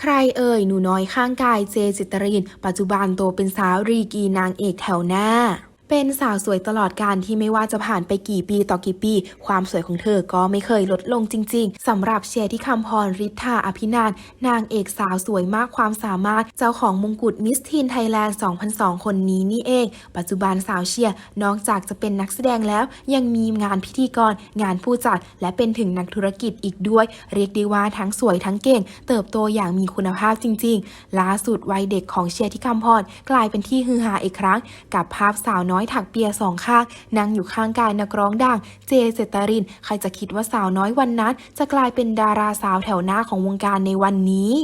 ใครเอ่ยหนูน้อยข้างกายเจจิตริน ปัจจุบันโตเป็นสาวรีกีนางเอกแถวหน้า เป็นสาวสวยตลอดการที่ไม่ว่าจะผ่านไปกี่ปีต่อกี่ปี ความสวยของเธอก็ไม่เคยลดลงจริง ๆสำหรับเชียร์ที่คำพรริทธาอภินันนางเอกสาวสวยมากความสามารถเจ้าของมงกุฎมิสทีนไทยแลนด์ 2002 คนนี้นี่เอง ปัจจุบันสาวเชียร์นอกจากจะเป็นนักแสดงแล้ว ยังมีงานพิธีกร งานผู้จัด และเป็นถึงนักธุรกิจอีกด้วย เรียกได้ว่าทั้งสวยทั้งเก่ง เติบโตอย่างมีคุณภาพจริง ๆ ล่าสุดวัยเด็กของเชียร์ที่คำพรกลายเป็นที่ฮือฮาอีกครั้ง กับภาพสาวน้อยอยถักเปียสองข้างนั่งอยู่ข้างกายนักร้องดังเจเจตริน ใครจะคิดว่าสาวน้อยวันนั้น จะกลายเป็นดาราสาวแถวหน้าของวงการในวันนี้